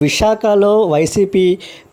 విశాఖలో వైసీపీ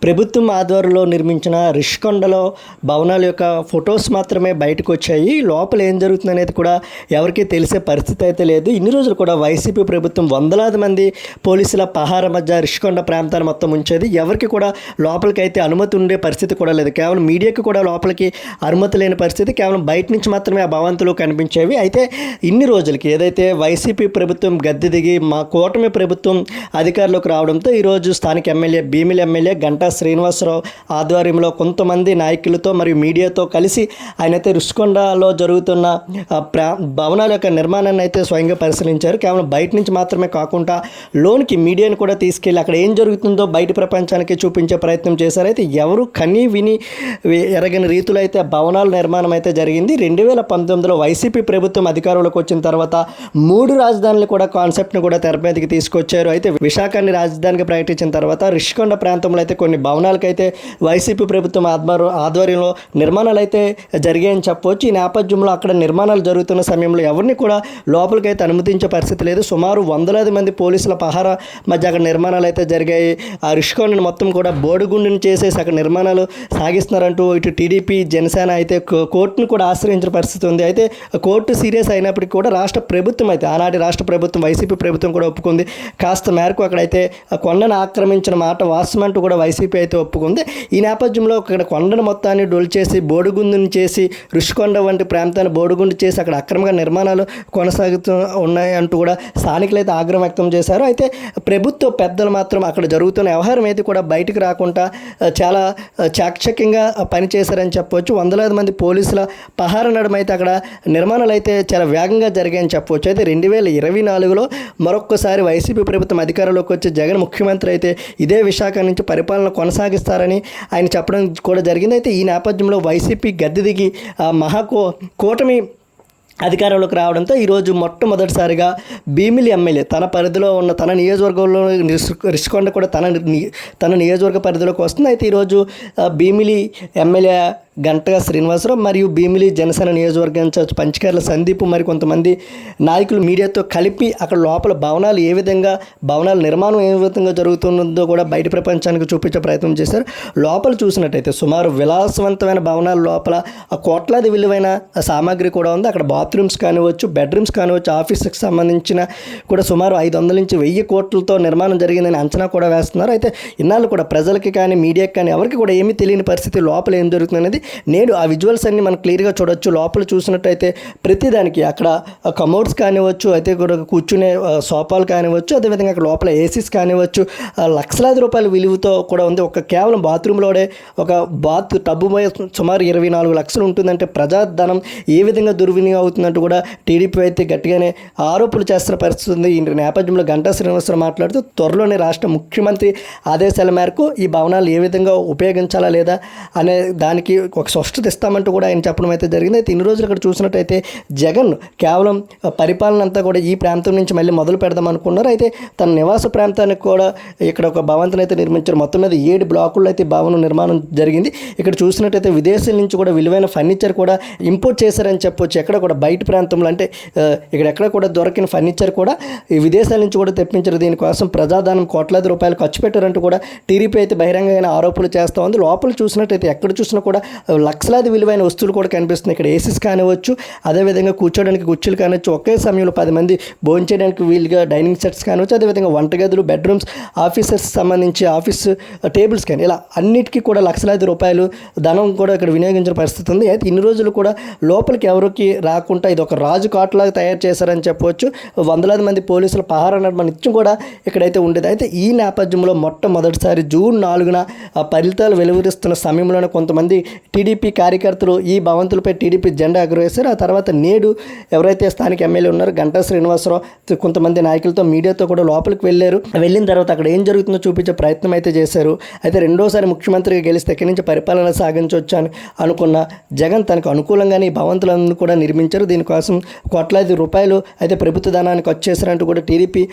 ప్రభుత్వం ఆధ్వర్యంలో నిర్మించిన రిషికొండలో భవనాల యొక్క ఫొటోస్ మాత్రమే బయటకు వచ్చాయి లోపల ఏం జరుగుతుంది అనేది కూడా ఎవరికీ తెలిసే పరిస్థితి అయితే లేదు. ఇన్ని రోజులు కూడా వైసీపీ ప్రభుత్వం వందలాది మంది పోలీసుల పహార మధ్య రిషికొండ ప్రాంతాన్ని మొత్తం ఉంచేది. ఎవరికి కూడా లోపలికి అయితే అనుమతి ఉండే పరిస్థితి కూడా లేదు. కేవలం మీడియాకి కూడా లోపలికి అనుమతి లేని పరిస్థితి. కేవలం బయట నుంచి మాత్రమే ఆ భవంతులు కనిపించేవి. అయితే ఇన్ని రోజులకి ఏదైతే వైసీపీ ప్రభుత్వం గద్దె దిగి మా కూటమి ప్రభుత్వం అధికారంలోకి రావడంతో ఈరోజు స్థానిక ఎమ్మెల్యే భీమిలి ఎమ్మెల్యే గంటా శ్రీనివాసరావు ఆధ్వర్యంలో కొంతమంది నాయకులతో మరియు మీడియాతో కలిసి ఆయనైతే రుషికొండలో జరుగుతున్న ప్రా భవనాల యొక్క నిర్మాణాన్ని అయితే స్వయంగా పరిశీలించారు. కేవలం బయట నుంచి మాత్రమే కాకుండా లోనికి మీడియాను కూడా తీసుకెళ్ళి అక్కడ ఏం జరుగుతుందో బయట ప్రపంచానికి చూపించే ప్రయత్నం చేశారు. అయితే ఎవరు కని విని ఎరగని రీతిలో అయితే భవనాల నిర్మాణం అయితే జరిగింది. రెండు వేల పంతొమ్మిదిలో వైసీపీ ప్రభుత్వం అధికారంలోకి వచ్చిన తర్వాత మూడు రాజధానులు కూడా కాన్సెప్ట్ను కూడా తెర మీదకి తీసుకొచ్చారు. అయితే విశాఖని రాజధానికి ప్రయత్నం ప్రకటించిన తర్వాత రిషికొండ ప్రాంతంలో అయితే కొన్ని భవనాలకైతే వైసీపీ ప్రభుత్వం ఆధ్వర్యం ఆధ్వర్యంలో నిర్మాణాలు అయితే జరిగాయని చెప్పవచ్చు. ఈ నేపథ్యంలో అక్కడ నిర్మాణాలు జరుగుతున్న సమయంలో ఎవరిని కూడా లోపలికైతే అనుమతించే పరిస్థితి లేదు. సుమారు వందలాది మంది పోలీసుల పహారా మధ్య అక్కడ నిర్మాణాలు అయితే జరిగాయి. ఆ రిషికొండను మొత్తం కూడా బోడిగుండుని చేసేసి అక్కడ నిర్మాణాలు సాగిస్తున్నారంటూ ఇటు టీడీపీ జనసేన అయితే కోర్టును కూడా ఆశ్రయించిన పరిస్థితి ఉంది. అయితే కోర్టు సీరియస్ అయినప్పటికీ కూడా రాష్ట్ర ప్రభుత్వం అయితే ఆనాటి రాష్ట్ర ప్రభుత్వం వైసీపీ ప్రభుత్వం కూడా ఒప్పుకుంది. కాస్త మేరకు అక్కడైతే కొండను ఆక్రమించిన మాట వాస్తవమంటూ కూడా వైసీపీ అయితే ఒప్పుకుంది. ఈ నేపథ్యంలో అక్కడ కొండను మొత్తాన్ని డొల్చేసి బోడిగుందుని చేసి ఋషికొండ వంటి ప్రాంతాన్ని బోడిగుండు చేసి అక్కడ అక్రమంగా నిర్మాణాలు కొనసాగుతూ ఉన్నాయి అంటూ కూడా స్థానికులు అయితే ఆగ్రహం వ్యక్తం చేశారు. అయితే ప్రభుత్వ పెద్దలు మాత్రం అక్కడ జరుగుతున్న వ్యవహారం అయితే కూడా బయటకు రాకుండా చాలా చాకచక్యంగా పనిచేశారని చెప్పవచ్చు వందలాది మంది పోలీసుల పహార నడమైతే అయితే అక్కడ నిర్మాణాలు అయితే చాలా వేగంగా జరిగాయని చెప్పవచ్చు అయితే రెండు వేల ఇరవై నాలుగులో మరొక్కసారి వైసీపీ ప్రభుత్వం అధికారంలోకి వచ్చి జగన్ ముఖ్యమంత్రి అయితే ఇదే విశాఖ నుంచి పరిపాలన కొనసాగిస్తారని ఆయన చెప్పడం కూడా జరిగింది. అయితే ఈ నేపథ్యంలో వైసీపీ గద్దె దిగి మహాకో కూటమి అధికారంలోకి రావడంతో ఈరోజు మొట్టమొదటిసారిగా భీమిలి ఎమ్మెల్యే తన పరిధిలో ఉన్న తన నియోజకవర్గంలో రిషికొండ కూడా తన తన నియోజకవర్గ పరిధిలోకి వస్తుంది. అయితే ఈరోజు భీమిలి ఎమ్మెల్యే గంటగా శ్రీనివాసరావు మరియు భీమిలి జనసేన నియోజకవర్గం ఇన్ఛార్జ్ పంచకర్ల సందీప్ మరి కొంతమంది నాయకులు మీడియాతో కలిపి అక్కడ లోపల భవనాలు ఏ విధంగా భవనాల నిర్మాణం ఏ విధంగా జరుగుతుందో కూడా బయట ప్రపంచానికి చూపించే ప్రయత్నం చేశారు. లోపల చూసినట్టయితే సుమారు విలాసవంతమైన భవనాల లోపల ఆ కోట్లాది విలువైన సామాగ్రి కూడా ఉంది. అక్కడ బాత్రూమ్స్ కానివచ్చు బెడ్రూమ్స్ కానివచ్చు ఆఫీస్కి సంబంధించిన కూడా సుమారు ఐదు వందల నుంచి వెయ్యి కోట్లతో నిర్మాణం జరిగిందని అంచనా కూడా వేస్తున్నారు. అయితే ఇన్నాళ్ళు కూడా ప్రజలకి కానీ మీడియాకి కానీ ఎవరికి కూడా ఏమీ తెలియని పరిస్థితి లోపల ఏం జరుగుతుంది అనేది నేడు ఆ విజువల్స్ అన్ని మనం క్లియర్గా చూడొచ్చు. లోపల చూసినట్టయితే ప్రతిదానికి అక్కడ కమోడ్స్ కానివచ్చు అయితే కూడా కూర్చునే సోఫాలు కానివచ్చు అదేవిధంగా అక్కడ లోపల ఏసీస్ కానివచ్చు లక్షలాది రూపాయల విలువతో కూడా ఉంది. ఒక కేవలం బాత్రూంలోనే ఒక బాత్ టబ్బు సుమారు ఇరవై నాలుగు లక్షలు ఉంటుందంటే ప్రజాధనం ఏ విధంగా దుర్వినియోగం అవుతుందంటూ కూడా టీడీపీ అయితే గట్టిగానే ఆరోపణలు చేస్తున్న పరిస్థితి ఉంది. ఈ నేపథ్యంలో గంటా శ్రీనివాసరావు మాట్లాడుతూ త్వరలోనే రాష్ట్ర ముఖ్యమంత్రి ఆదేశాల మేరకు ఈ భవనాలు ఏ విధంగా ఉపయోగించాలా లేదా అనే దానికి ఒక స్పష్టత ఇస్తామంటూ కూడా ఆయన చెప్పడం అయితే జరిగింది. అయితే ఇన్ని రోజులు ఇక్కడ చూసినట్టయితే జగన్ కేవలం పరిపాలన అంతా కూడా ఈ ప్రాంతం నుంచి మళ్ళీ మొదలు పెడదాం అనుకున్నారు. అయితే తన నివాస ప్రాంతానికి కూడా ఇక్కడ ఒక భవంతిని అయితే నిర్మించారు. మొత్తం మీద ఏడు బ్లాకుల్లో అయితే భవనం నిర్మాణం జరిగింది. ఇక్కడ చూసినట్టయితే విదేశాల నుంచి కూడా విలువైన ఫర్నిచర్ కూడా ఇంపోర్ట్ చేశారని చెప్పొచ్చు. ఎక్కడ కూడా బయట ప్రాంతంలో అంటే ఇక్కడ ఎక్కడ కూడా దొరికిన ఫర్నిచర్ కూడా ఈ విదేశాల నుంచి కూడా తెప్పించారు. దీనికోసం ప్రజాదానం కోట్లాది రూపాయలు ఖర్చు పెట్టారంటూ కూడా టీడీపీ అయితే బహిరంగమైన ఆరోపణలు చేస్తూ ఉంది. లోపల చూసినట్టయితే ఎక్కడ చూసినా కూడా లక్షలాది విలువైన వస్తువులు కూడా కనిపిస్తున్నాయి. ఇక్కడ ఏసీస్ కానివచ్చు అదేవిధంగా కూర్చోడానికి కుర్చీలు కానివచ్చు ఒకే సమయంలో పది మంది భోంచేయడానికి వీలుగా డైనింగ్ సెట్స్ కానివచ్చు అదేవిధంగా వంటగదులు బెడ్రూమ్స్ ఆఫీసర్స్ సంబంధించి ఆఫీస్ టేబుల్స్ కానీ ఇలా అన్నిటికీ కూడా లక్షలాది రూపాయలు ధనం కూడా ఇక్కడ వినియోగించిన పరిస్థితి ఉంది. అయితే ఇన్ని రోజులు కూడా లోపలికి ఎవరికి రాకుండా ఇది ఒక రాజు కాట్లాగా తయారు చేశారని చెప్పవచ్చు వందలాది మంది పోలీసుల పహారా నిత్యం కూడా ఇక్కడైతే ఉండేది. అయితే ఈ నేపథ్యంలో మొట్టమొదటిసారి జూన్ నాలుగున ఫలితాలు వెలువరిస్తున్న సమయంలోనే కొంతమంది టీడీపీ కార్యకర్తలు ఈ భవంతులపై టీడీపీ జెండా ఎగురవేశారు. ఆ తర్వాత నేడు ఎవరైతే స్థానిక ఎమ్మెల్యే ఉన్నారో గంటా శ్రీనివాసరావు కొంతమంది నాయకులతో మీడియాతో కూడా లోపలికి వెళ్ళారు. వెళ్ళిన తర్వాత అక్కడ ఏం జరుగుతుందో చూపించే ప్రయత్నం అయితే చేశారు. అయితే రెండోసారి ముఖ్యమంత్రిగా గెలిస్తే ఎక్కడి నుంచి పరిపాలన సాగించవచ్చు అనుకున్న జగన్ తనకు అనుకూలంగానే ఈ భవంతులను కూడా నిర్మించారు. దీనికోసం కోట్లాది రూపాయలు అయితే ప్రభుత్వ దానాన్ని ఖర్చు చేశారంటూ కూడా టీడీపీ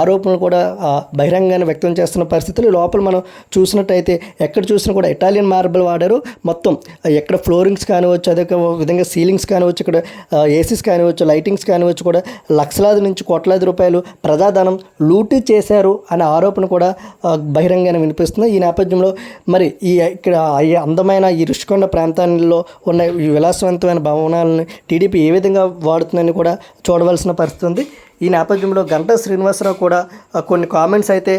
ఆరోపణలు కూడా ఆ, బహిరంగంగానే వ్యక్తం చేస్తున్న పరిస్థితులు. లోపల మనం చూసినట్టయితే ఎక్కడ చూసినా కూడా ఇటాలియన్ మార్బుల్ వాడారు. మొత్తం ఎక్కడ ఫ్లోరింగ్స్ కానివచ్చు అదే విధంగా సీలింగ్స్ కానివచ్చు ఇక్కడ ఏసీస్ కానివచ్చు లైటింగ్స్ కానివచ్చు కూడా లక్షలాది నుంచి కోట్లాది రూపాయలు ప్రజాధనం లూటీ చేశారు అనే ఆరోపణ కూడా బహిరంగంగా వినిపిస్తుంది. ఈ నేపథ్యంలో మరి ఈ ఇక్కడ ఈ అందమైన ఈ రుషికొండ ప్రాంతాల్లో ఉన్న ఈ విలాసవంతమైన భవనాలను టీడీపీ ఏ విధంగా వాడుతుందని కూడా చూడవలసిన పరిస్థితి ఉంది. ఈ నేపథ్యంలో గంటా శ్రీనివాసరావు కూడా కొన్ని కామెంట్స్ అయితే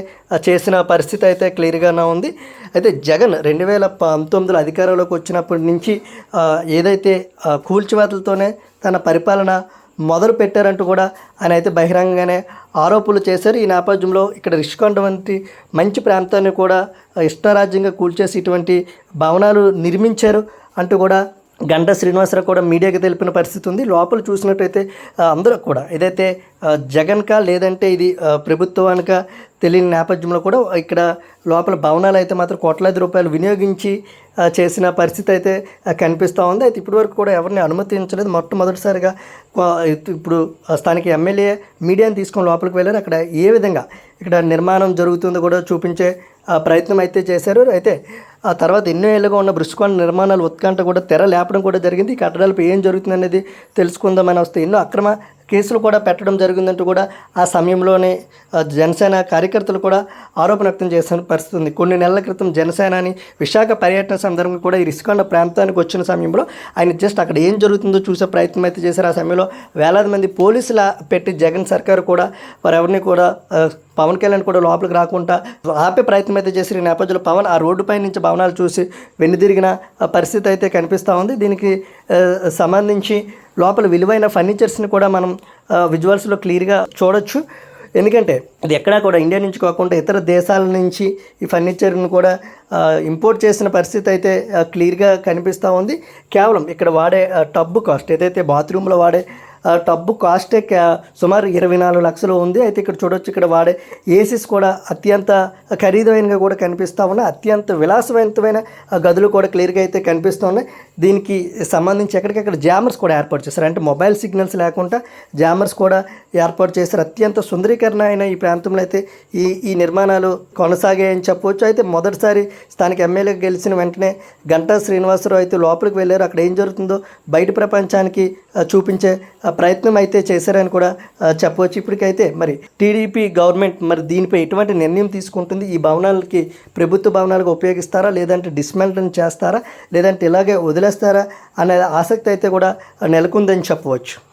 చేసిన పరిస్థితి అయితే క్లియర్గానే ఉంది. అయితే జగన్ రెండు వేల పంతొమ్మిదిలో అధికారంలోకి వచ్చినప్పటి నుంచి ఏదైతే కూల్చివేతలతోనే తన పరిపాలన మొదలు పెట్టారంటూ కూడా ఆయన అయితే బహిరంగంగానే ఆరోపణలు చేశారు. ఈ నేపథ్యంలో ఇక్కడ రిషికొండ వంటి మంచి ప్రాంతాన్ని కూడా ఇష్టారాజ్యంగా కూల్చేసి ఇటువంటి భవనాలు నిర్మించారు అంటూ కూడా గంటా శ్రీనివాసరావు కూడా మీడియాకి తెలిపిన పరిస్థితి ఉంది. లోపల చూసినట్టయితే అందరూ కూడా ఏదైతే జగన్కా లేదంటే ఇది ప్రభుత్వానిక ప్రభుత్వానికా తెలియని నేపథ్యంలో కూడా ఇక్కడ లోపల భవనాలు అయితే మాత్రం కోట్లాది రూపాయలు వినియోగించి చేసిన పరిస్థితి అయితే కనిపిస్తూ ఉంది. అయితే ఇప్పటివరకు కూడా ఎవరిని అనుమతించలేదు. మొట్టమొదటిసారిగా ఇప్పుడు స్థానిక ఎమ్మెల్యే మీడియాని తీసుకొని లోపలికి వెళ్ళారు. అక్కడ ఏ విధంగా ఇక్కడ నిర్మాణం జరుగుతుందో కూడా చూపించే ప్రయత్నం అయితే చేశారు. అయితే ఆ తర్వాత ఎన్నో ఏళ్ళుగా ఉన్న బృష్కొండ నిర్మాణాలు ఉత్కంఠ కూడా తెర లేపడం కూడా జరిగింది. ఈ కట్టడాలపై ఏం జరుగుతుంది అనేది తెలుసుకుందామని వస్తే ఎన్నో అక్రమ కేసులు కూడా పెట్టడం జరిగిందంటూ కూడా ఆ సమయంలోనే జనసేన కార్యకర్తలు కూడా ఆరోపణ వ్యక్తం చేసిన పరిస్థితి ఉంది కొన్ని నెలల క్రితం జనసేనాని విశాఖ పర్యటన సందర్భంగా కూడా ఈ రిస్కొండ ప్రాంతానికి వచ్చిన సమయంలో ఆయన జస్ట్ అక్కడ ఏం జరుగుతుందో చూసే ప్రయత్నం అయితే చేశారు. ఆ సమయంలో వేలాది మంది పోలీసుల పెట్టి జగన్ సర్కారు కూడా వారెవరిని కూడా పవన్ కళ్యాణ్ కూడా లోపలికి రాకుండా ఆపే ప్రయత్నం అయితే చేసిన ఈ నేపథ్యంలో పవన్ ఆ రోడ్డుపై నుంచి భవనాలు చూసి వెన్నుదిరిగిన పరిస్థితి అయితే కనిపిస్తూ ఉంది. దీనికి సంబంధించి లోపల విలువైన ఫర్నిచర్స్ని కూడా మనం విజువల్స్లో క్లియర్గా చూడొచ్చు. ఎందుకంటే అది ఎక్కడా కూడా ఇండియా నుంచి కాకుండా ఇతర దేశాల నుంచి ఈ ఫర్నిచర్ని కూడా ఇంపోర్ట్ చేసిన పరిస్థితి అయితే క్లియర్గా కనిపిస్తూ ఉంది. కేవలం ఇక్కడ వాడే టబ్బు కాస్ట్ ఏదైతే బాత్రూంలో వాడే టబ్బు కాస్టే సుమారు ఇరవై నాలుగు లక్షలు ఉంది. అయితే ఇక్కడ చూడొచ్చు ఇక్కడ వాడే ఏసీస్ కూడా అత్యంత ఖరీదైనగా కూడా కనిపిస్తూ ఉన్నాయి. అత్యంత విలాసవంతమైన ఆ, గదులు కూడా క్లియర్గా అయితే కనిపిస్తూ ఉన్నాయి. దీనికి సంబంధించి ఎక్కడికక్కడ జామర్స్ కూడా ఏర్పాటు చేశారు. అంటే మొబైల్ సిగ్నల్స్ లేకుండా జామర్స్ కూడా ఏర్పాటు చేశారు. అత్యంత సుందరీకరణ అయిన ఈ ప్రాంతంలో అయితే ఈ ఈ నిర్మాణాలు కొనసాగాయని చెప్పవచ్చు అయితే మొదటిసారి స్థానిక ఎమ్మెల్యే గెలిచిన వెంటనే గంటా శ్రీనివాసరావు అయితే లోపలికి వెళ్ళారు. అక్కడ ఏం జరుగుతుందో బయట ప్రపంచానికి చూపించే ప్రయత్నం అయితే చేశారని కూడా చెప్పవచ్చు. ఇప్పటికైతే మరి టీడీపీ గవర్నమెంట్ మరి దీనిపై ఎటువంటి నిర్ణయం తీసుకుంటుంది? ఈ భవనాలకి ప్రభుత్వ భవనాలకు ఉపయోగిస్తారా? లేదంటే డిస్మెంటన్ చేస్తారా? లేదంటే ఇలాగే వదిలేస్తారా? అనే ఆసక్తి అయితే కూడా నెలకొందని చెప్పవచ్చు.